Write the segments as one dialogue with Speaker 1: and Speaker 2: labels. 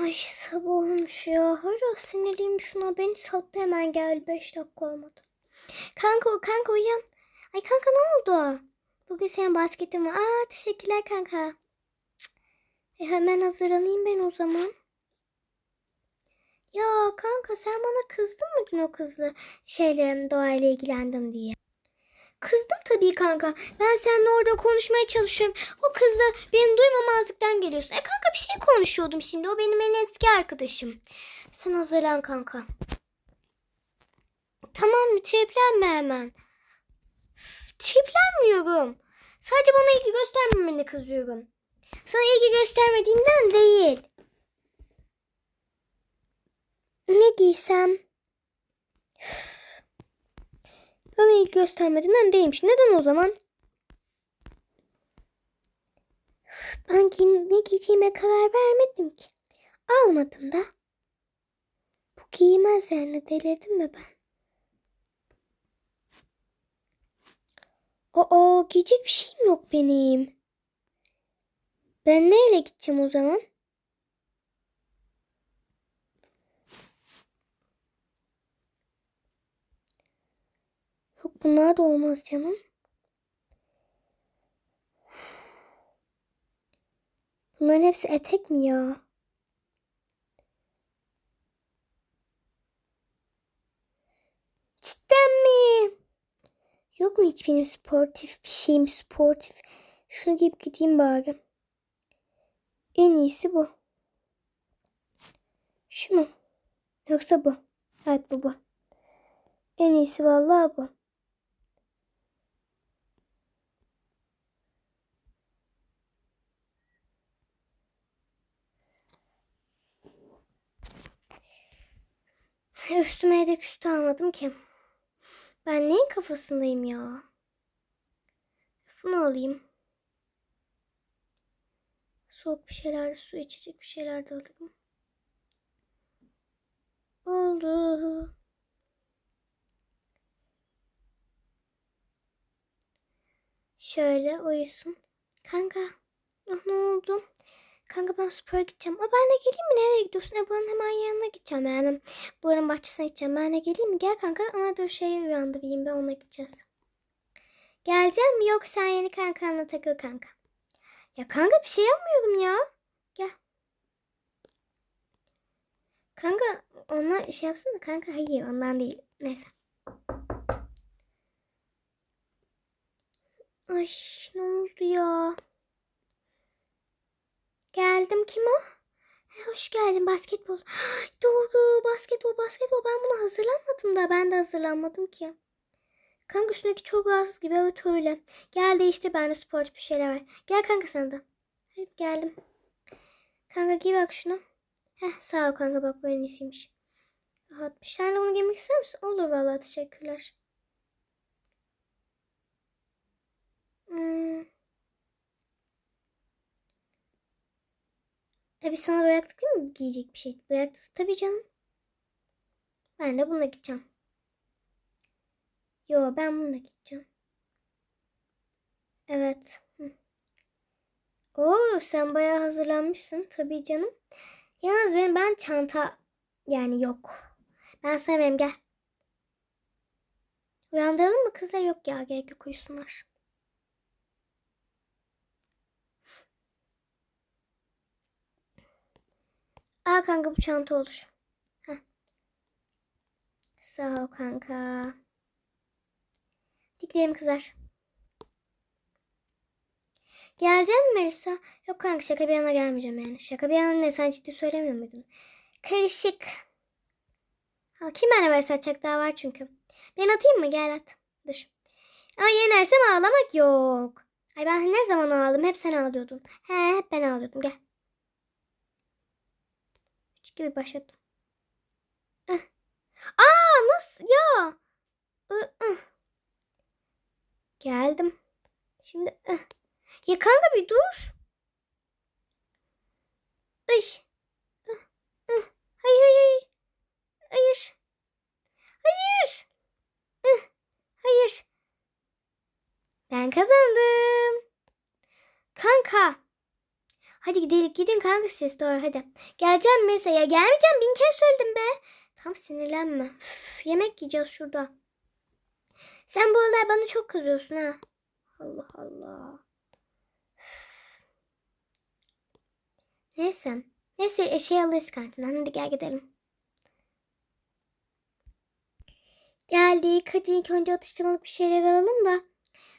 Speaker 1: Ay sabah olmuş ya. Hala sinirliyim şuna. Beni sattı hemen gel. 5 dakika olmadı. Kanka kanka uyan. Ay kanka ne oldu? Bugün senin basketin var. Aa teşekkürler kanka. E hemen hazırlanayım ben o zaman. Ya kanka sen bana kızdın mı dün o kızla şeyle doğayla ilgilendim diye? Kızdım tabii kanka. Ben seninle orada konuşmaya çalışıyorum. O kız da benim duymamazlıktan geliyorsun. E kanka bir şey konuşuyordum şimdi. O benim en eski arkadaşım. Sen hazırlan kanka. Tamam mı? Triplenme hemen. Triplenmiyorum. Sadece bana ilgi göstermemene kızıyorum. Sana ilgi göstermediğimden değil. Ne giysem? Bana ilgi göstermediğinden değilmiş. Neden o zaman? Ben ne giyeceğime karar vermedim ki. Almadım da. Bu giymez yani delirdim mi ben? Aa giyecek bir şeyim yok benim. Ben neyle gideceğim o zaman? Yok bunlar da olmaz canım. Bunların hepsi etek mi ya? Cidden mi? Yok mu hiç benim sportif bir şeyim sportif? Şunu giyip gideyim bari. En iyisi bu. Şu mu? Yoksa bu. Evet bu bu. En iyisi vallahi bu. Üstüme yedek üstü almadım ki. Ben neyin kafasındayım ya? Bunu alayım. Soğuk bir şeyler, su içecek bir şeyler de alayım. Oldu. Şöyle uyusun. Kanka. Ah, ne oldu? Kanka ben spora gideceğim. Aa, ben de geleyim mi? Nereye gidiyorsun? E, buranın hemen yanına gideceğim yani. Buranın bahçesine gideceğim. Ben de geleyim mi? Gel kanka ama dur şeyi uyandırayım ben ona gideceğiz. Geleceğim? Yok sen yeni kankanla takıl kanka. Ya kanka bir şey yapmıyorum ya. Gel. Kanka ona şey yapsın da kanka hayır ondan değil. Neyse. Ay ne oldu ya? Geldim kim o? Hoş geldin basketbol. Doğru basketbol basketbol ben buna hazırlanmadım da ben de hazırlanmadım ki. Kanka üstündeki çok rahatsız gibi evet öyle. Gel değiştir ben de sportif bir şeyler var. Gel kanka sen de. Hep geldim. Kanka giy bak şunu. Heh sağ ol kanka bak böyle iyisiymiş. Rahatmış. Sen de onu giymek ister misin? Olur vallahi teşekkürler. Hmm. Biz sana bıraktık değil mi giyecek bir şey? Bıraktık tabii canım. Ben de bununla gideceğim. Yo ben bununla gideceğim. Evet. Oo sen bayağı hazırlanmışsın tabii canım. Yalnız benim ben çanta yani yok. Ben sevmem gel. Uyandıralım mı kızlar? Yok ya gerek yok uyusunlar. Aa kanka bu çanta olur. Heh. Sağ ol kanka. Diklerim kızar. Gelecek mi Melisa? Yok kanka şaka bir yana gelmeyeceğim yani. Şaka bir yana ne sen ciddi söylemiyor muydun? Karışık. Ha, kim böyle atacak daha var çünkü. Ben atayım mı? Gel at. Dur. Ama yenersem ağlamak yok. Ay ben ne zaman ağladım? Hep sen ağlıyordun. He hep ben ağlıyordum. Gel. Üç gibi başladım. Ih. Aa nasıl ya? Geldim. Şimdi ih. ya kanka bir dur. Ay. İh. Hayır hayır. Hayır. Hayır. Hayır. Ben kazandım. Kanka. Hadi gidelim gidin kanka siz doğru hadi. Geleceğim mesela gelmeyeceğim bin kere söyledim be. Tam sinirlenme. Üf, yemek yiyeceğiz şurada. Sen bu aralar bana çok kızıyorsun ha. Allah Allah. Üf. Neyse. Neyse şey alırız kantinden. Hadi gel gidelim. Geldik. Hadi ilk önce atıştırmalık bir şeyler alalım da.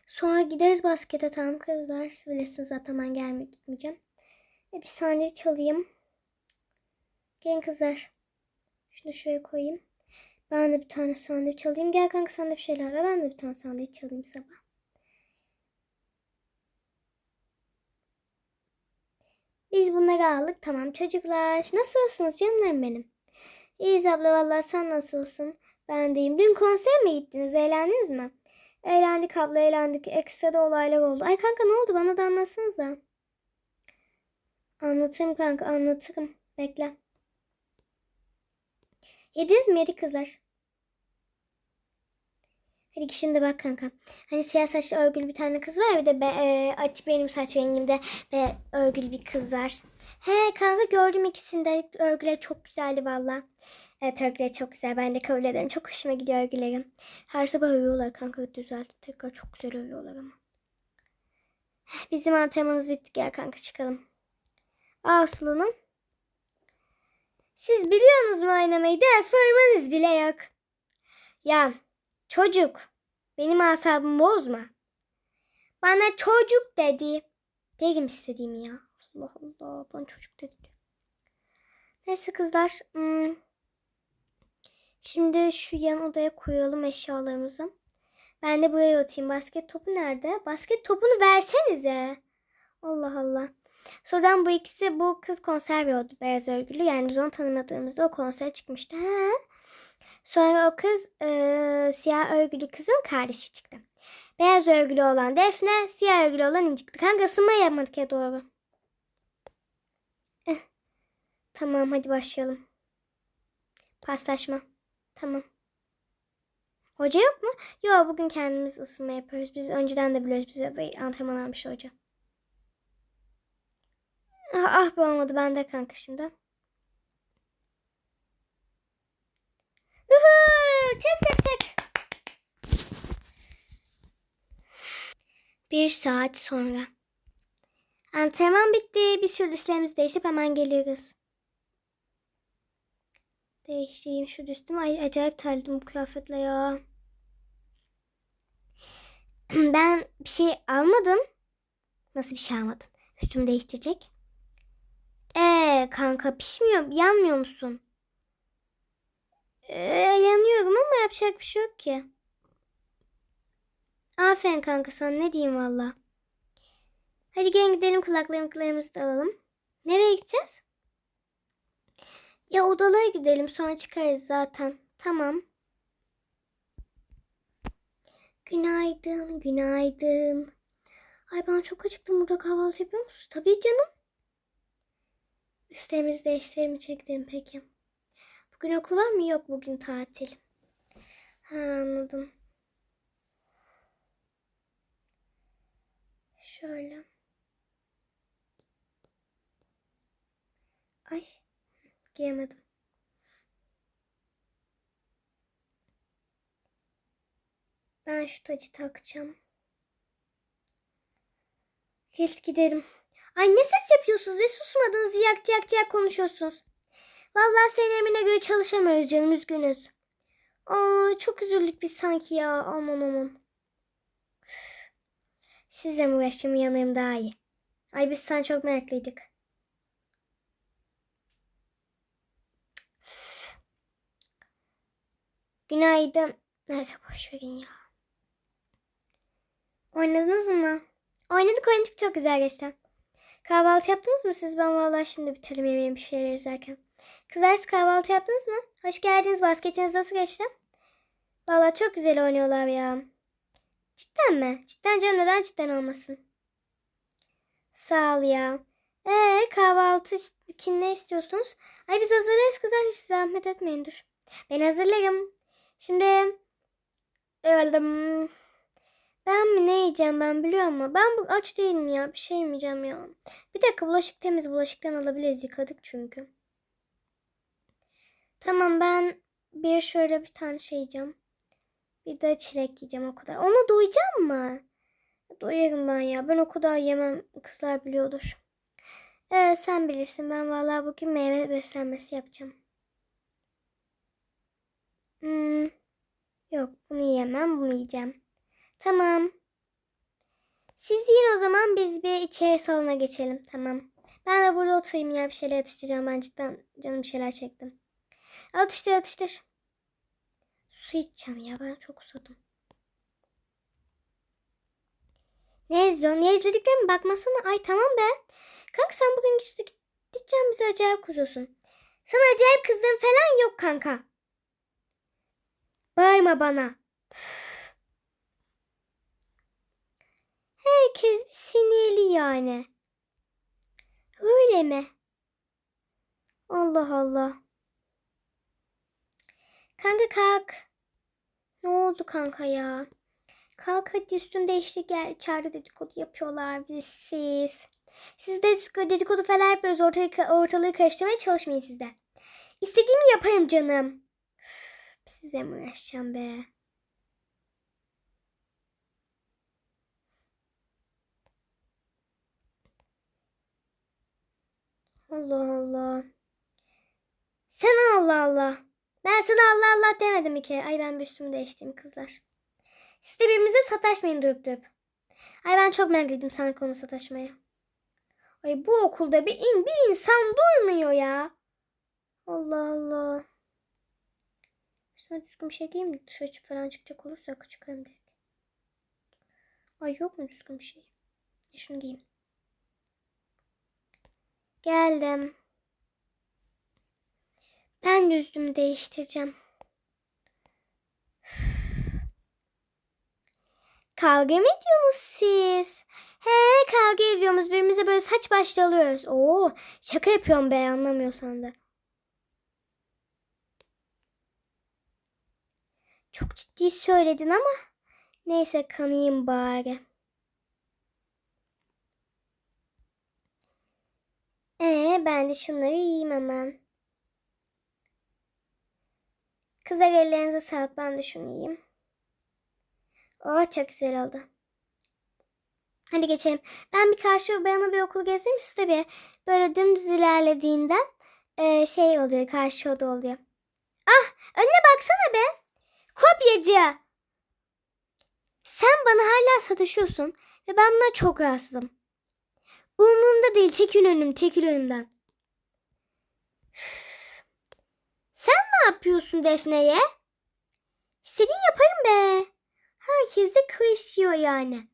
Speaker 1: Sonra gideriz baskete tamam kızlar. Bilirsiniz zaten ben gelme bir sandviç alayım. Gelin kızlar. Şunu şuraya koyayım. Ben de bir tane sandviç alayım. Gel kanka sen de bir şeyler ver. Ben de bir tane sandviç alayım sabah. Biz bunları aldık. Tamam çocuklar. Nasılsınız canlarım benim? İyiyiz abla vallahi sen nasılsın? Ben deyim. Dün konser mi gittiniz? Eğlendiniz mi? Eğlendik abla eğlendik. Ekstra da olaylar oldu. Ay kanka ne oldu? Bana da anlatsanıza. Anlatırım kanka anlatırım. Bekle. Yediniz mi? Yedik kızlar. Hadi şimdi bak kanka. Hani siyah saçlı örgülü bir tane kız var bir de be, e, açık benim saç rengimde ve örgülü bir kız var. He kanka gördüm ikisini de örgüler çok güzeldi valla. Evet örgüler çok güzel. Ben de kabul ederim. Çok hoşuma gidiyor örgülerim. Her sabah övüyorlar kanka düzeldi. Tekrar çok güzel övüyorlar ama. Bizim antrenmanımız bitti. Gel kanka çıkalım. Aa Sulu'nun. Siz biliyorsunuz mu oynamayı? Der formanız bile yok. Ya çocuk benim asabımı bozma. Bana çocuk dedi. Değilim istediğim ya. Allah Allah bana çocuk dedi. Neyse kızlar. hmm, Şimdi şu yan odaya koyalım eşyalarımızı. Ben de buraya atayım. Basket topu nerede? Basket topunu versenize. Allah Allah. Sonradan bu ikisi bu kız konser beyaz örgülü. Yani biz onu tanımadığımızda o konsere çıkmıştı. Ha. Sonra o kız e, siyah örgülü kızın kardeşi çıktı. Beyaz örgülü olan Defne, siyah örgülü olan İnci çıktı. Kanka ısınma yapmadık ya doğru. Eh. Tamam hadi başlayalım. Paslaşma. Tamam. Hoca yok mu? Yok bugün kendimiz ısınma yapıyoruz. Biz önceden de biliyoruz bize antrenman almış hoca. Ah, ah bu olmadı bende kanka şimdi. Uhu, çek çek çek. Bir saat sonra. Antrenman bitti. Bir sürü üstlerimizi değişip hemen geliyoruz. Değiştireyim şu üstümü. Ay acayip terledim bu kıyafetle ya. Ben bir şey almadım. Nasıl bir şey almadın? Üstümü değiştirecek. Ee kanka pişmiyor, yanmıyor musun? Ee, yanıyorum ama yapacak bir şey yok ki. Aferin kanka sana ne diyeyim valla. Hadi gelin gidelim kulaklarımızı da alalım. Nereye gideceğiz? Ya odalara gidelim sonra çıkarız zaten. Tamam. Günaydın, günaydın. Ay ben çok acıktım. Burada kahvaltı yapıyor musun? Tabii canım. Üstlerimizi değiştirelim çektim peki. Bugün okul var mı? Yok bugün tatil. Ha anladım. Şöyle. Ay giyemedim. Ben şu tacı takacağım. Gel giderim. Ay ne ses yapıyorsunuz ve susmadınız yak yak yak konuşuyorsunuz. Vallahi senin emrine göre çalışamıyoruz canım üzgünüz. Aa çok üzüldük biz sanki ya aman aman. Sizle mi uğraşacağım yanayım daha iyi. Ay biz sen çok meraklıydık. Günaydın. Neyse boş verin ya. Oynadınız mı? Oynadık oynadık çok güzel geçti. Kahvaltı yaptınız mı siz? Ben vallahi şimdi bitirdim yemeğimi bir şeyler izlerken. Kızlar siz kahvaltı yaptınız mı? Hoş geldiniz. Basketiniz nasıl geçti? Vallahi çok güzel oynuyorlar ya. Cidden mi? Cidden canım neden cidden olmasın? Sağ ol ya. Ee kahvaltı kim ne istiyorsunuz? Ay biz hazırlarız kızlar hiç zahmet etmeyin dur. Ben hazırlarım. Şimdi öldüm. Ben mi ne yiyeceğim ben biliyor musun? Ben bu aç değilim ya. Bir şey yemeyeceğim ya. Bir dakika bulaşık temiz. Bulaşıktan alabiliriz. Yıkadık çünkü. Tamam ben bir şöyle bir tane şey yiyeceğim. Bir de çilek yiyeceğim o kadar. Ona doyacağım mı? Doyarım ben ya. Ben o kadar yemem. Kızlar biliyordur. Evet sen bilirsin. Ben vallahi bugün meyve beslenmesi yapacağım. Hmm. Yok bunu yiyemem. Bunu yiyeceğim. Tamam. Siz yiyin o zaman biz bir içeri salona geçelim. Tamam. Ben de burada oturayım ya bir şeyler atıştıracağım. Ben cidden canım bir şeyler çektim. Atıştır atıştır. Su içeceğim ya ben çok susadım. Ne izliyorsun? Ne izlediklerimi bakmasana. Ay tamam be. Kanka sen bugün gideceğim bize acayip kızıyorsun. Sana acayip kızdığım falan yok kanka. Bağırma bana. Üf. Herkes bir sinirli yani. Öyle mi? Allah Allah. Kanka kalk. Ne oldu kanka ya? Kalk hadi üstünü değiştir gel. İçeride dedikodu yapıyorlar biz siz. Siz de dedikodu falan yapıyoruz. Ortalığı, ortalığı karıştırmaya çalışmayın siz de. İstediğimi yaparım canım. Size mi uğraşacağım be? Allah Allah. Sen Allah Allah. Ben sana Allah Allah demedim kere. Ay ben bir üstümü değiştireyim kızlar. Siz de birbirimize sataşmayın durup durup. Ay ben çok meraklıydım sana konu sataşmaya. Ay bu okulda bir, in, bir insan durmuyor ya. Allah Allah. Üstüme düzgün bir şey giyeyim de dışarı falan çıkacak olursa çıkarım direkt. Ay yok mu düzgün bir şey? Şunu giyeyim. Geldim. Ben de üstümü değiştireceğim. Kavga mı ediyorsunuz siz? He kavga ediyoruz. Birbirimize böyle saç başlı alıyoruz. Oo şaka yapıyorum be anlamıyorsan da. Çok ciddi söyledin ama neyse kanayım bari. Ee ben de şunları yiyeyim hemen. Kızlar ellerinize sağlık. Ben de şunu yiyeyim. Oh çok güzel oldu. Hadi geçelim. Ben bir karşı bana bir okul gezdireyim size bir böyle dümdüz ilerlediğinden e, şey oluyor karşı oda oluyor. Ah önüne baksana be. Kopyacı. Sen bana hala sataşıyorsun ve ben buna çok rahatsızım. Umurumda değil çekil önüm çekil önümden. Sen ne yapıyorsun Defne'ye? İstediğin yaparım be. Herkes de kırışıyor yani.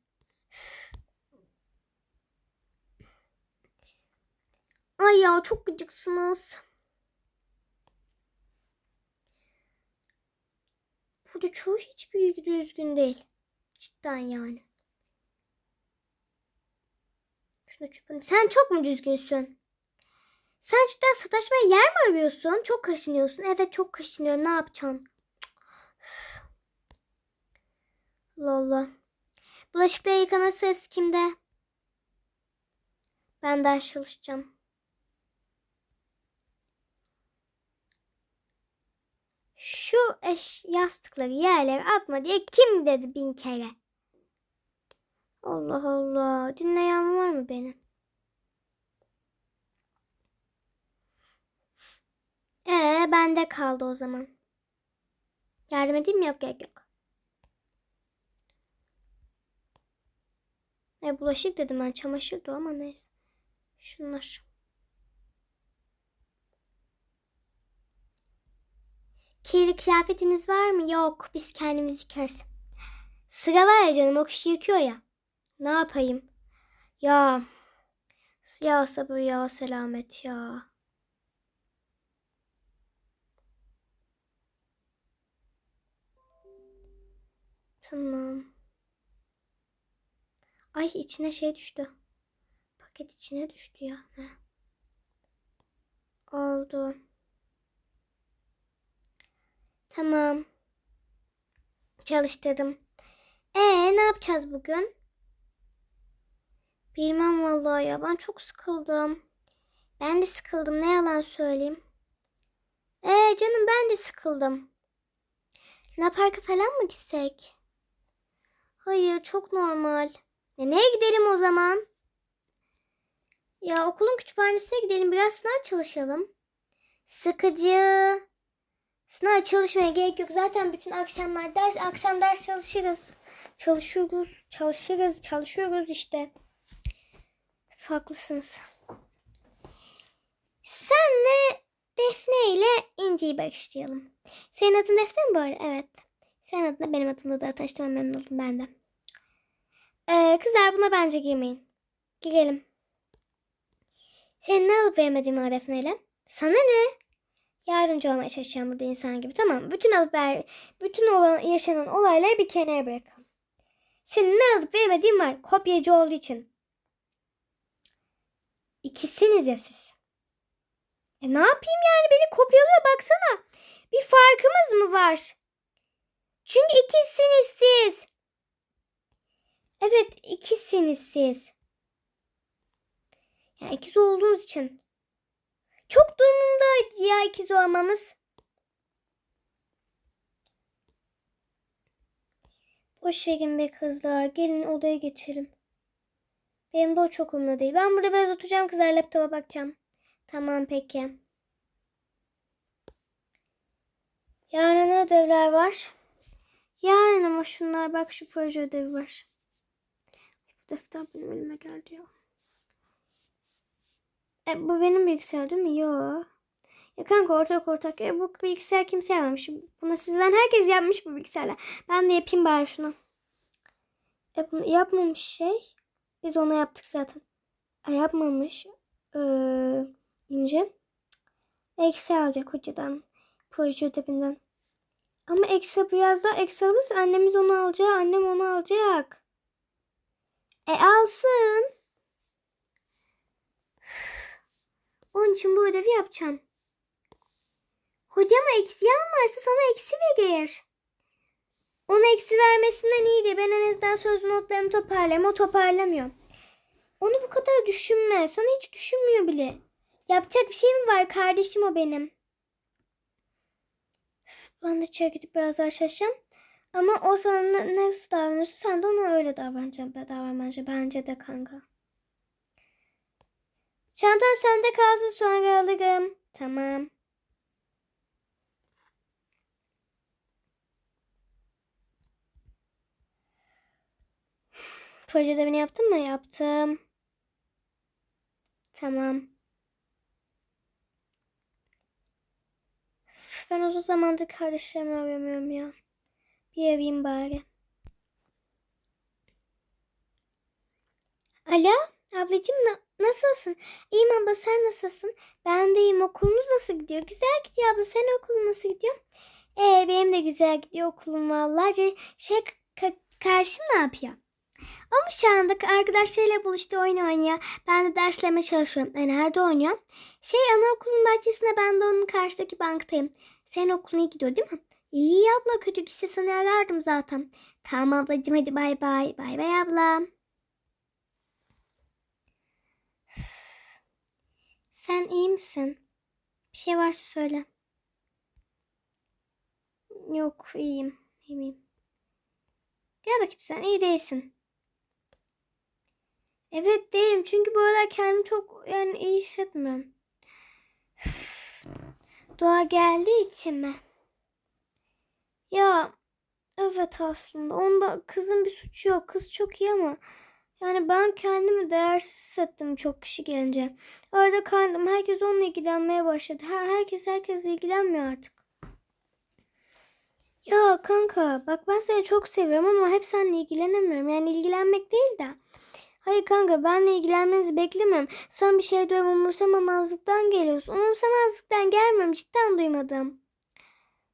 Speaker 1: Ay ya çok gıcıksınız. Burada çoğu hiçbir düzgün değil. Cidden yani. Şunu çöpelim. Sen çok mu düzgünsün? Sen cidden sataşmaya yer mi arıyorsun? Çok kaşınıyorsun. Evet çok kaşınıyorum. Ne. Allah Allah. Bulaşıkları yıkama sırası kimde? Ben ders çalışacağım. Şu eş yastıkları yerlere atma diye kim dedi bin kere? Allah Allah. Dinleyen var mı beni? Ee, bende kaldı o zaman. Yardım edeyim mi? Yok yok yok. E, bulaşık dedim ben. Çamaşırdı ama neyse. Şunlar. Kirli kıyafetiniz var mı? Yok. Biz kendimiz yıkarız. Sıra var ya canım. O kişi yıkıyor ya. Ne yapayım? Ya. Ya sabır ya selamet ya. Tamam. Ay içine şey düştü. Paket içine düştü ya. Ne? Oldu. Tamam. Çalıştırdım. Ee ne yapacağız bugün? Bilmem vallahi ya ben çok sıkıldım. Ben de sıkıldım ne yalan söyleyeyim. Ee canım ben de sıkıldım. Luna Park'a falan mı gitsek? Hayır çok normal. E, neye gidelim o zaman? Ya okulun kütüphanesine gidelim biraz sınav çalışalım. Sıkıcı. Sınav çalışmaya gerek yok. Zaten bütün akşamlar ders, akşam ders çalışırız. Çalışıyoruz, çalışırız, çalışıyoruz işte. Haklısınız. Senle Defne ile İnci'yi başlayalım. Senin adın Defne mi bu arada? Evet. Senin adın da benim adımda da tanıştığıma memnun oldum ben de. Ee, kızlar buna bence girmeyin. Girelim. Senin ne alıp vermediğimi var Defne ile. Sana ne? Yardımcı olmaya çalışacağım burada insan gibi. Tamam. Bütün alıp ver, bütün olan, yaşanan olayları bir kenara bırakalım. Senin ne alıp vermediğin var. Kopyacı olduğu için. İkisiniz ya siz. E ne yapayım yani beni kopyalıyor baksana. Bir farkımız mı var? Çünkü ikisiniz siz. Evet ikisiniz siz. Yani ikiz olduğunuz için. Çok durumundaydı ya ikiz olmamız. Boş verin be kızlar. Gelin odaya geçelim. Benim de o çok umurumda değil. Ben burada biraz oturacağım kızlar laptopa bakacağım. Tamam peki. Yarın ödevler var? Yarın ama şunlar bak şu proje ödevi var. Bu defter benim elime geldi ya. E, bu benim bilgisayar değil mi? Yo. Ya kanka ortak ortak. E, bu bilgisayar kimse yapmamış. Bunu sizden herkes yapmış bu bilgisayarla. Ben de yapayım bari şunu. E, bunu yapmamış şey. Biz ona yaptık zaten. E, yapmamış. Ee, ince. Eksi alacak hocadan. Proje ödevinden. Ama eksi biraz daha eksi alırsa annemiz onu alacak. Annem onu alacak. E alsın. Onun için bu ödevi yapacağım. Hocama eksi almazsa sana eksi verir. Ona eksi vermesinden iyidir. Ben en azından söz notlarımı toparlarım. O toparlamıyor. Onu bu kadar düşünme. Sana hiç düşünmüyor bile. Yapacak bir şey mi var? Kardeşim o benim. Ben de içeri gidip biraz daha. Ama o sana nasıl davranıyorsa sen de ona öyle davranacaksın. Davran bence. Bence de kanka. Çantan sende kalsın sonra alırım. Tamam. Proje ödevini yaptın mı? Yaptım. Tamam. Ben uzun zamandır kardeşlerimi arayamıyorum ya. Bir arayayım bari. Alo ablacığım na- nasılsın? İyiyim abla sen nasılsın? Ben de iyiyim okulunuz nasıl gidiyor? Güzel gidiyor abla senin okulun nasıl gidiyor? Ee, benim de güzel gidiyor okulum vallahi. Şey ka- kardeşim ne yapıyor? Ama şu anda arkadaşlarıyla buluştu oyun oynuyor. Ben de derslerime çalışıyorum. E, nerede oynuyor? Şey anaokulun bahçesinde ben de onun karşıdaki banktayım. Senin okulun iyi gidiyor değil mi? İyi abla kötü gitse sana arardım zaten. Tamam ablacığım hadi bay bay. Bay bay abla. Sen iyi misin? Bir şey varsa söyle. Yok iyiyim. İyiyim. Gel bakayım sen iyi değilsin. Evet değilim çünkü bu aralar kendimi çok yani iyi hissetmiyorum. Doğa geldiği için mi? Ya evet aslında onda kızın bir suçu yok. Kız çok iyi ama yani ben kendimi değersiz hissettim çok kişi gelince. Arada kandım. Herkes onunla ilgilenmeye başladı. Her, herkes herkes ilgilenmiyor artık. Ya kanka bak ben seni çok seviyorum ama hep seninle ilgilenemiyorum. Yani ilgilenmek değil de. Hayır kanka benle ilgilenmenizi beklemiyorum. Sen bir şey diyorum umursamamazlıktan geliyorsun. Umursamazlıktan gelmiyorum cidden duymadım.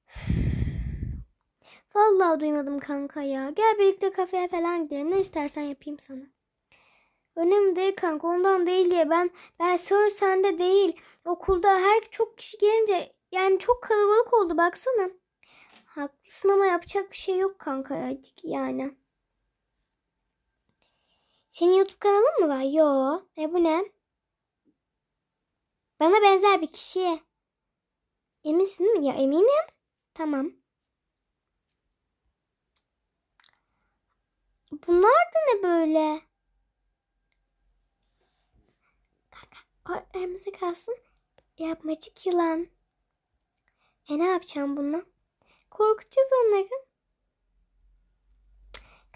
Speaker 1: Vallahi duymadım kanka ya. Gel birlikte kafeye falan gidelim. Ne istersen yapayım sana. Önemli değil kanka ondan değil diye ben ben sorun sende değil. Okulda her çok kişi gelince yani çok kalabalık oldu baksana. Haklısın ama yapacak bir şey yok kanka ya yani. Senin YouTube kanalın mı var? Yo. E bu ne? Bana benzer bir kişi. Eminsin değil mi? Ya eminim. Tamam. Bunlar da ne böyle? Kanka, aramızda kalsın. Yapmacık yılan. E ne yapacağım bununla? Korkutacağız onları.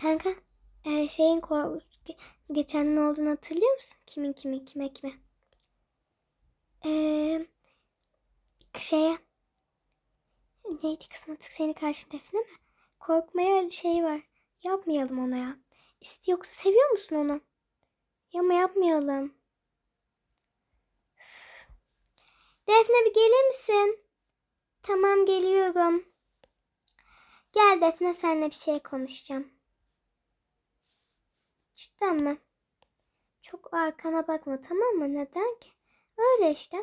Speaker 1: Kanka, e, şeyin kork geçen ne olduğunu hatırlıyor musun? Kimin kimin kime kime? Eee şeye neydi kızın adı senin karşında Defne mi? Korkmaya şey var. Yapmayalım ona ya. İsti yoksa seviyor musun onu? Ya ama yapmayalım. Defne bir gelir misin? Tamam geliyorum. Gel Defne seninle bir şey konuşacağım. Cidden mi? Çok arkana bakma tamam mı? Neden ki? Öyle işte.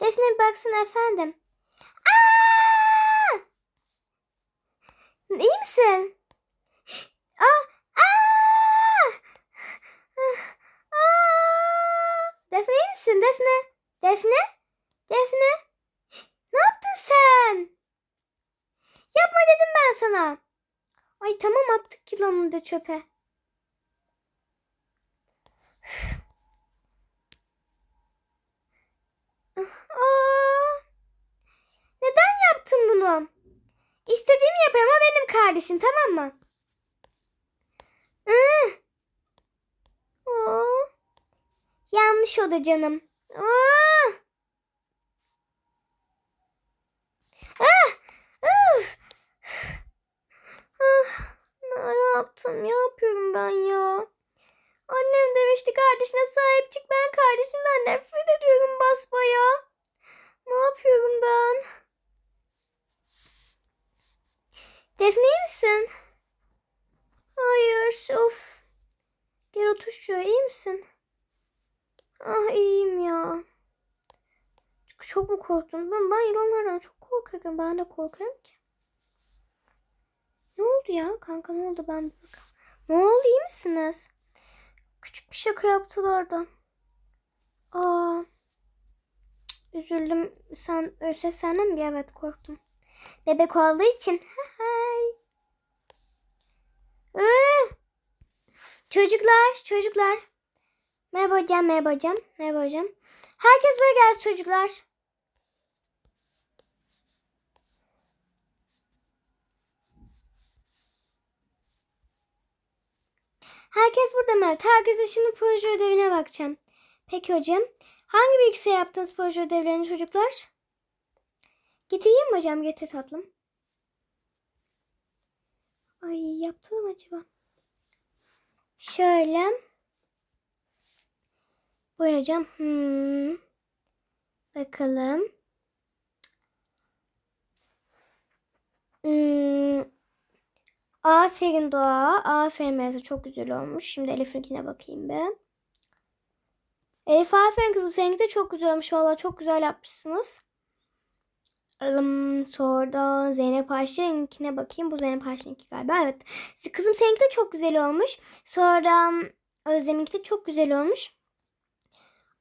Speaker 1: Defne bir baksana efendim. Aa! İyi misin? Aa! Aa! Defne iyi misin? Defne? Defne? Defne? Ne yaptın sen? Yapma dedim ben sana. Ay tamam attık yılanını da çöpe. Aa! Neden yaptın bunu? İstediğimi yaparım o benim kardeşim tamam mı? Iı. Oo. Yanlış o da canım. Aa. Ah! Ah! Yaptım? Ne yapıyorum ben ya? Annem demişti kardeşine sahip çık. Ben kardeşimden nefret ediyorum basbaya. Ne yapıyorum ben? Defne misin? Hayır. Of. Gel otur şuraya. iyi misin? Ah iyiyim ya. Çok, çok mu korktun? Ben, ben yılanlardan çok korkarım. Ben de korkarım ki. Ne oldu ya? Kanka ne oldu? Ben bir bakalım. Ne oldu? iyi misiniz? Küçük bir şaka yaptılar da. Aa. Üzüldüm. Sen ölse senden mi? Evet korktum. Bebek olduğu için. Hay. Çocuklar, çocuklar. Merhaba hocam, merhaba hocam. Merhaba hocam. Herkes böyle gelsin çocuklar. Herkes burada mı? Evet, Herkese şimdi proje ödevine bakacağım. Peki hocam. Hangi bilgisayar yaptınız proje ödevlerini çocuklar? Getireyim mi hocam? Getir tatlım. Ay yaptım acaba? Şöyle. Buyurun hocam. Hmm. Bakalım. Hmm. Aferin Doğa. Aferin Melisa. Çok güzel olmuş. Şimdi Elif'inkine bakayım be. Elif aferin kızım. Seninki de çok güzel olmuş. Valla çok güzel yapmışsınız. Um, sonra da Zeynep Ayşe'ninkine bakayım. Bu Zeynep Ayşe'ninki galiba. Evet. Kızım seninki de çok güzel olmuş. Sonra Özlem'inki de çok güzel olmuş.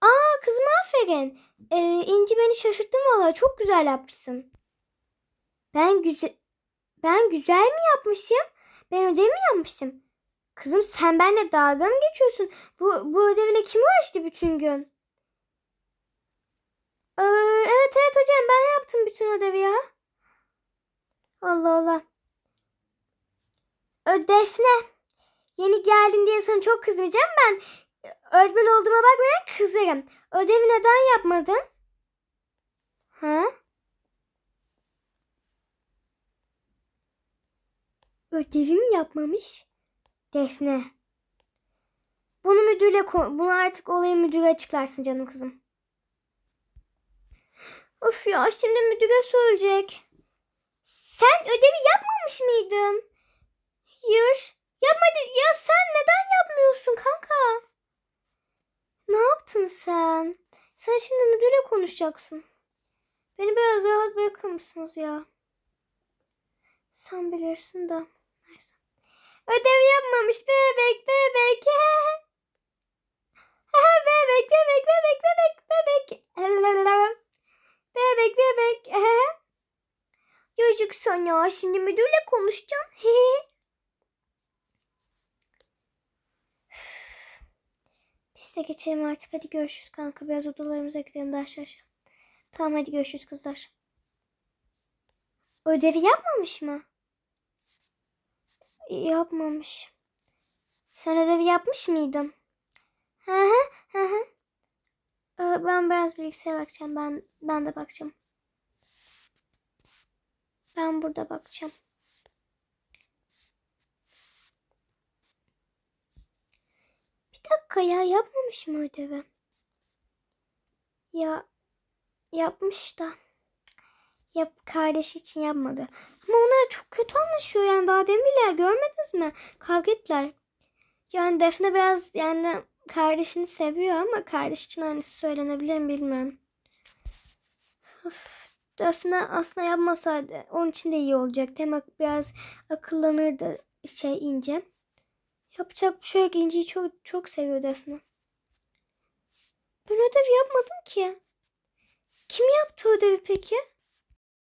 Speaker 1: Aa kızım aferin. Ee, İnci beni şaşırttın valla. Çok güzel yapmışsın. Ben güzel ben güzel mi yapmışım? Ben ödev mi yapmışım? Kızım sen benimle dalga mı geçiyorsun? Bu, bu ödevle kim uğraştı bütün gün? Ee, evet evet hocam ben yaptım bütün ödevi ya. Allah Allah. Ö, Defne. Yeni geldin diye sana çok kızmayacağım ben. Öğretmen olduğuma bakmayan kızarım. Ödevi neden yapmadın? Ha? Ödevi mi yapmamış? Defne. Bunu müdürle bunu artık olayı müdüre açıklarsın canım kızım. Of ya şimdi müdüre söyleyecek. Sen ödevi yapmamış mıydın? Hayır. Yapmadı. Ya sen neden yapmıyorsun kanka? Ne yaptın sen? Sen şimdi müdüre konuşacaksın. Beni biraz rahat bırakır mısınız ya? Sen bilirsin de. Ödev yapmamış bebek bebek. bebek bebek bebek bebek bebek. Bebek bebek. Çocuk sana şimdi müdürle konuşacağım. Biz de geçelim artık. Hadi görüşürüz kanka. Biraz odalarımıza gidelim ders aşağı. Tamam hadi görüşürüz kızlar. Ödevi yapmamış mı? Yapmamış. Sen ödevi yapmış mıydın? Hı hı hı hı. Ee, Ben biraz bilgisayara bakacağım. Ben ben de bakacağım. Ben burada bakacağım. Bir dakika ya yapmamış mı ödevi? Ya yapmış da. Yap kardeşi için yapmadı. Ama onlar çok kötü anlaşıyor yani daha demin bile görmediniz mi? Kavga ettiler. Yani Defne biraz yani kardeşini seviyor ama kardeş için aynısı söylenebilir mi bilmiyorum. Of, Defne aslında yapmasaydı onun için de iyi olacaktı. Hem biraz akıllanırdı şey ince. Yapacak bir şey yok. İnci'yi çok çok seviyor Defne. Ben ödev yapmadım ki. Kim yaptı ödevi peki?